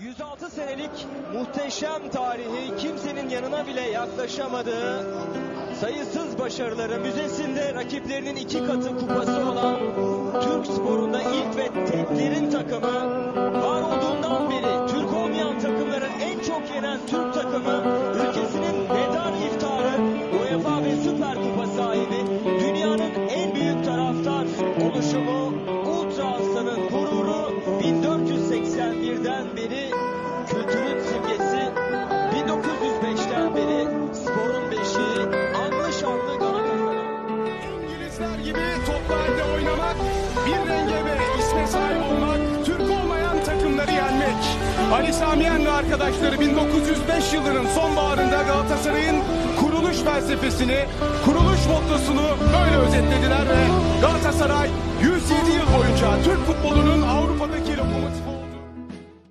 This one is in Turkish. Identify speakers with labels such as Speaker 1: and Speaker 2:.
Speaker 1: 106 senelik muhteşem tarihi kimsenin yanına bile yaklaşamadığı sayısız başarıları müzesinde rakiplerinin iki katı kupası olan Türk sporunda ilk ve teklerin takımı var olduğundan beri Türk olmayan takımların en çok yenen Türk takımı
Speaker 2: bir renge ve isme sahip olmak, Türk olmayan takımları yenmek. Ali Samiyen ve arkadaşları 1905 yılının sonbaharında Galatasaray'ın kuruluş felsefesini, kuruluş mottosunu böyle özetlediler ve Galatasaray 107 yıl boyunca Türk futbolunun Avrupa'daki